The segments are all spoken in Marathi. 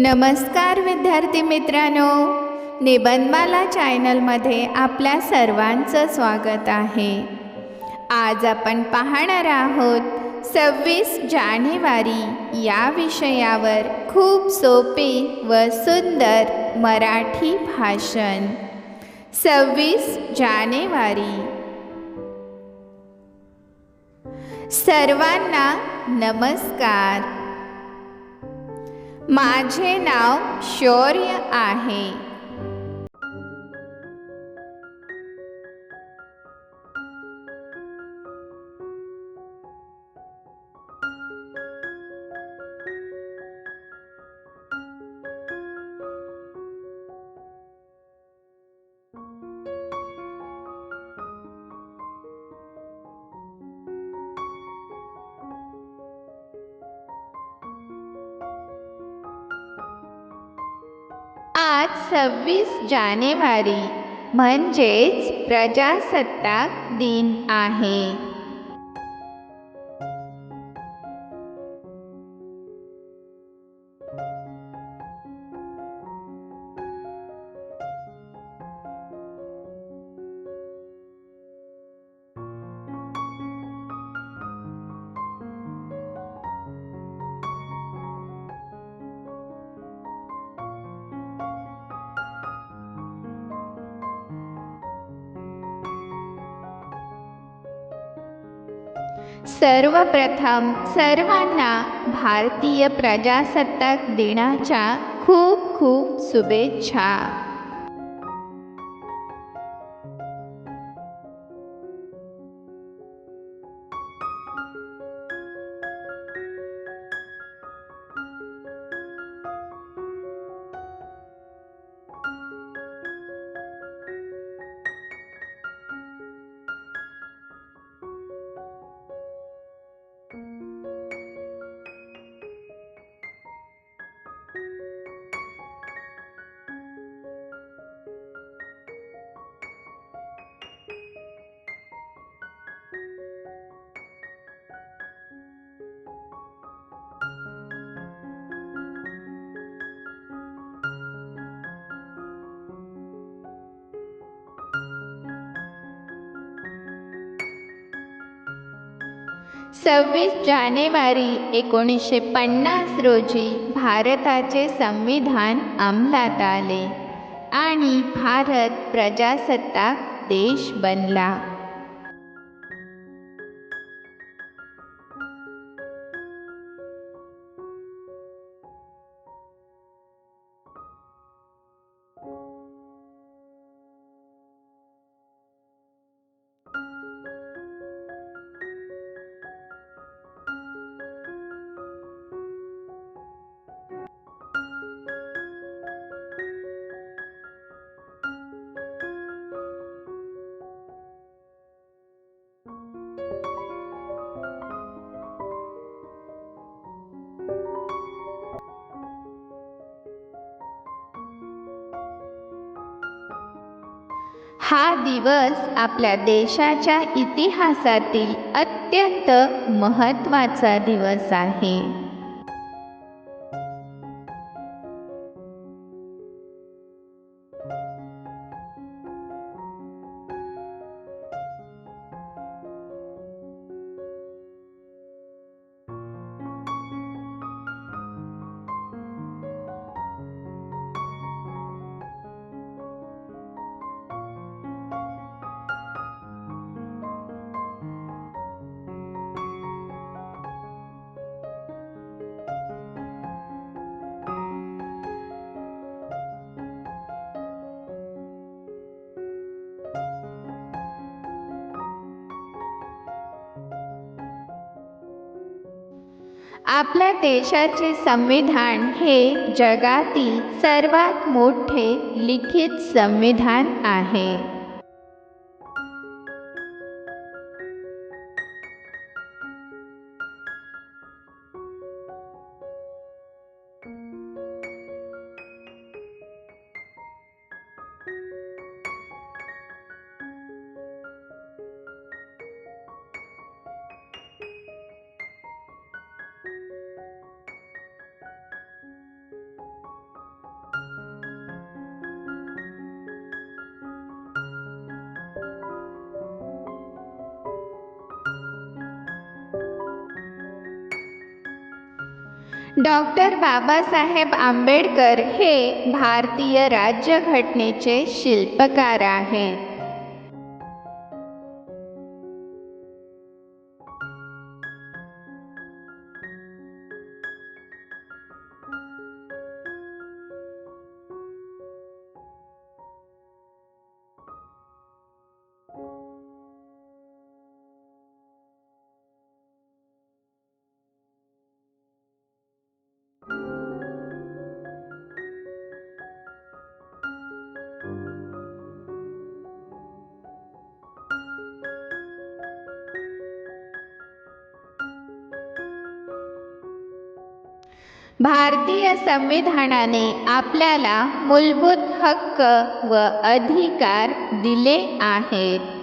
नमस्कार विद्यार्थी मित्रांनो. निबंधमाला चॅनलमध्ये आपल्या सर्वांचं स्वागत आहे. आज आपण पाहणार आहोत सव्वीस जानेवारी या विषयावर खूप सोपे व सुंदर मराठी भाषण. सव्वीस जानेवारी. सर्वांना नमस्कार. माझे नाव शौर्य आहे. सव्वीस जानेवारी म्हणजेच प्रजासत्ताक दिन आहे. सर्वप्रथम सर्वांना भारतीय प्रजासत्ताक दिनाच्या खूप खूप शुभेच्छा. सव्वीस जानेवारी एकोणीसशे पन्नास रोजी भारताचे संविधान अंमलात आले आणि भारत प्रजासत्ताक देश बनला. हा दिवस आपल्या देशाच्या इतिहासातील अत्यंत महत्त्वाचा दिवस आहे. आपल्या देशाचे संविधान हे जगातील सर्वात मोठे लिखित संविधान आहे. डॉक्टर बाबासाहेब आंबेडकर हे भारतीय राज्यघटनेचे शिल्पकार आहेत. भारतीय संविधानाने आपल्याला मूलभूत हक्क व अधिकार दिले आहेत.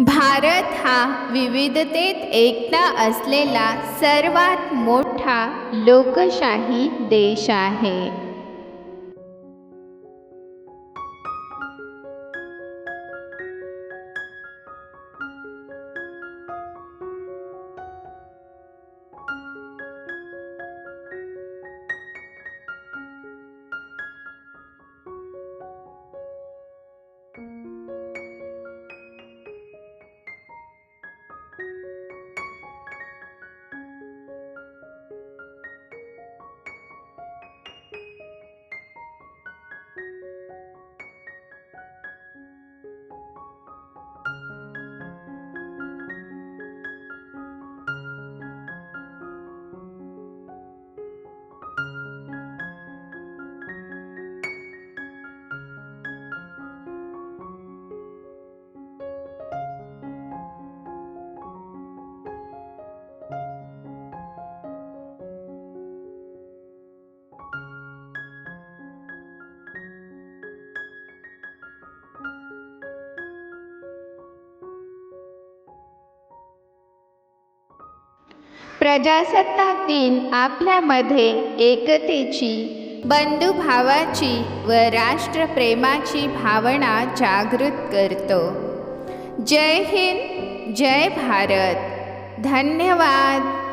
भारत हा विविधतेत एकता असलेला सर्वात मोठा लोकशाही देश आहे. प्रजासत्ताक दिन आपल्यामध्ये एकतेची बंधुभावाची व राष्ट्रप्रेमाची भावना जागृत करतो. जय हिंद जय भारत. धन्यवाद.